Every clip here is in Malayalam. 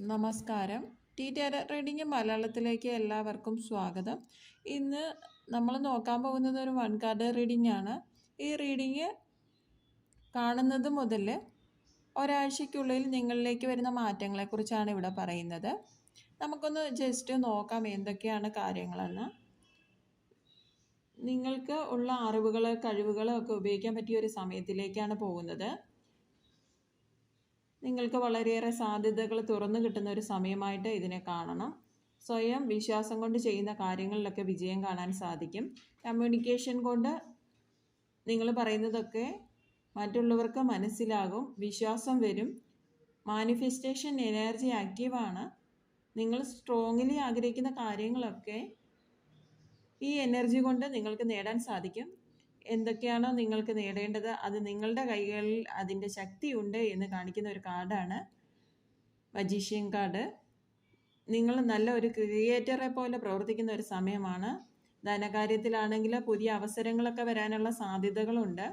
നമസ്കാരം. ടി ടാരോ റീഡിംഗ് മലയാളത്തിലേക്ക് എല്ലാവർക്കും സ്വാഗതം. ഇന്ന് നമ്മൾ നോക്കാൻ പോകുന്നത് ഒരു വൺ കാർഡ് റീഡിംഗ് ആണ്. ഈ റീഡിങ് കാണുന്നത് മുതൽ ഒരാഴ്ചയ്ക്കുള്ളിൽ നിങ്ങളിലേക്ക് വരുന്ന മാറ്റങ്ങളെക്കുറിച്ചാണ് ഇവിടെ പറയുന്നത്. നമുക്കൊന്ന് ജസ്റ്റ് നോക്കാം എന്തൊക്കെയാണ് കാര്യങ്ങളെന്ന്. നിങ്ങൾക്ക് ഉള്ള അറിവുകൾ കഴിവുകളൊക്കെ ഉപയോഗിക്കാൻ പറ്റിയ ഒരു സമയത്തിലേക്കാണ് പോകുന്നത്. നിങ്ങൾക്ക് വളരെയേറെ സാധ്യതകൾ തുറന്നു കിട്ടുന്ന ഒരു സമയമായിട്ട് ഇതിനെ കാണണം. സ്വയം വിശ്വാസം കൊണ്ട് ചെയ്യുന്ന കാര്യങ്ങളിലൊക്കെ വിജയം കാണാൻ സാധിക്കും. കമ്മ്യൂണിക്കേഷൻ കൊണ്ട് നിങ്ങൾ പറയുന്നതൊക്കെ മറ്റുള്ളവർക്ക് മനസ്സിലാകും. വിശ്വാസം വരും. മാനിഫെസ്റ്റേഷൻ എനർജി ആക്റ്റീവാണ് നിങ്ങൾ സ്ട്രോങ്ലി ആഗ്രഹിക്കുന്ന കാര്യങ്ങളൊക്കെ ഈ എനർജി കൊണ്ട് നിങ്ങൾക്ക് നേടാൻ സാധിക്കും. എന്തൊക്കെയാണോ നിങ്ങൾക്ക് നേടേണ്ടത് അത് നിങ്ങളുടെ കൈകളിൽ അതിന്റെ ശക്തിയുണ്ട് എന്ന് കാണിക്കുന്ന ഒരു കാർഡാണ് മജീഷ്യൻ കാർഡ്. നിങ്ങൾ നല്ല ഒരു ക്രിയേറ്ററെ പോലെ പ്രവർത്തിക്കുന്ന ഒരു സമയമാണ്. ധനകാര്യത്തിലാണെങ്കിൽ പുതിയ അവസരങ്ങളൊക്കെ വരാനുള്ള സാധ്യതകളുണ്ട്.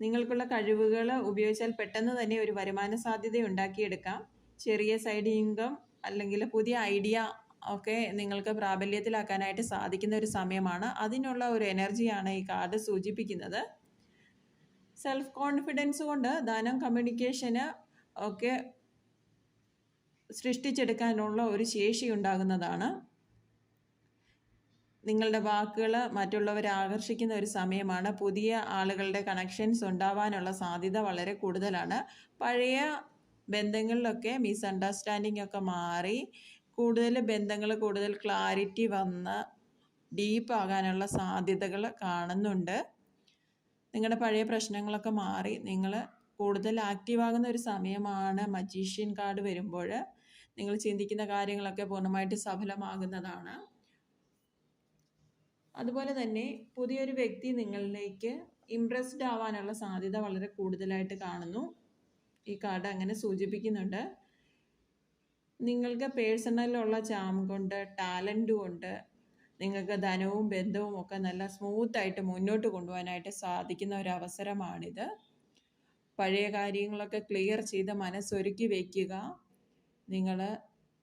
നിങ്ങൾക്കുള്ള കഴിവുകൾ ഉപയോഗിച്ചാൽ പെട്ടെന്ന് തന്നെ ഒരു വരുമാന സാധ്യത ഉണ്ടാക്കിയെടുക്കാം. ചെറിയ സൈഡ് ഇൻകം അല്ലെങ്കിൽ പുതിയ ഐഡിയ ഒക്കെ നിങ്ങൾക്ക് പ്രാബല്യത്തിലാക്കാനായിട്ട് സാധിക്കുന്ന ഒരു സമയമാണ്. അതിനുള്ള ഒരു എനർജിയാണ് ഈ കാർഡ് സൂചിപ്പിക്കുന്നത്. സെൽഫ് കോൺഫിഡൻസ് കൊണ്ട് ധനം കമ്മ്യൂണിക്കേഷന് ഒക്കെ സൃഷ്ടിച്ചെടുക്കാനുള്ള ഒരു ശേഷി ഉണ്ടാകുന്നതാണ്. നിങ്ങളുടെ വാക്കുകൾ മറ്റുള്ളവരെ ആകർഷിക്കുന്ന ഒരു സമയമാണ്. പുതിയ ആളുകളുടെ കണക്ഷൻസ് ഉണ്ടാവാനുള്ള സാധ്യത വളരെ കൂടുതലാണ്. പഴയ ബന്ധങ്ങളിലൊക്കെ മിസ്അണ്ടർസ്റ്റാൻഡിംഗ് ഒക്കെ മാറി കൂടുതൽ ബന്ധങ്ങൾ കൂടുതൽ ക്ലാരിറ്റി വന്ന് ഡീപ്പ് ആകാനുള്ള സാധ്യതകൾ കാണുന്നുണ്ട്. നിങ്ങളുടെ പഴയ പ്രശ്നങ്ങളൊക്കെ മാറി നിങ്ങൾ കൂടുതൽ ആക്റ്റീവ് ആകുന്ന ഒരു സമയമാണ് മജീഷ്യൻ കാർഡ് വരുമ്പോൾ നിങ്ങൾ ചിന്തിക്കുന്ന കാര്യങ്ങളൊക്കെ പൂർണമായിട്ട് സഫലമാകുന്നതാണ്. അതുപോലെ തന്നെ പുതിയൊരു വ്യക്തി നിങ്ങളിലേക്ക് ഇംപ്രസ്ഡ് ആവാനുള്ള സാധ്യത വളരെ കൂടുതലായിട്ട് കാണുന്നു. ഈ കാർഡ് അങ്ങനെ സൂചിപ്പിക്കുന്നുണ്ട്. നിങ്ങൾക്ക് പേഴ്സണലുള്ള ചാം കൊണ്ട് ടാലന്റും ഉണ്ട് നിങ്ങൾക്ക് ധനവും ബന്ധവും ഒക്കെ നല്ല സ്മൂത്തായിട്ട് മുന്നോട്ട് കൊണ്ടുപോകാനായിട്ട് സാധിക്കുന്ന ഒരു അവസരമാണിത്. പഴയ കാര്യങ്ങളൊക്കെ ക്ലിയർ ചെയ്ത് മനസ്സൊരുക്കി വയ്ക്കുക നിങ്ങൾ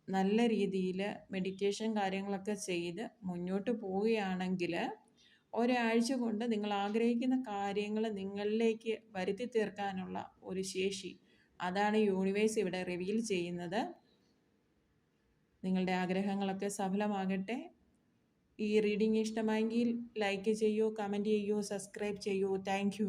നല്ല രീതിയിൽ മെഡിറ്റേഷൻ കാര്യങ്ങളൊക്കെ ചെയ്ത് മുന്നോട്ട് പോവുകയാണെങ്കിൽ ഒരാഴ്ച കൊണ്ട് നിങ്ങൾ ആഗ്രഹിക്കുന്ന കാര്യങ്ങൾ നിങ്ങളിലേക്ക് വരുത്തി തീർക്കാനുള്ള ഒരു ശേഷി. അതാണ് യൂണിവേഴ്സ് ഇവിടെ റിവീൽ ചെയ്യുന്നത്. നിങ്ങളുടെ ആഗ്രഹങ്ങളൊക്കെ സഫലമാകട്ടെ. ഈ റീഡിംഗ് ഇഷ്ടമായെങ്കിൽ ലൈക്ക് ചെയ്യൂ കമന്റ് ചെയ്യൂ സബ്സ്ക്രൈബ് ചെയ്യൂ. താങ്ക്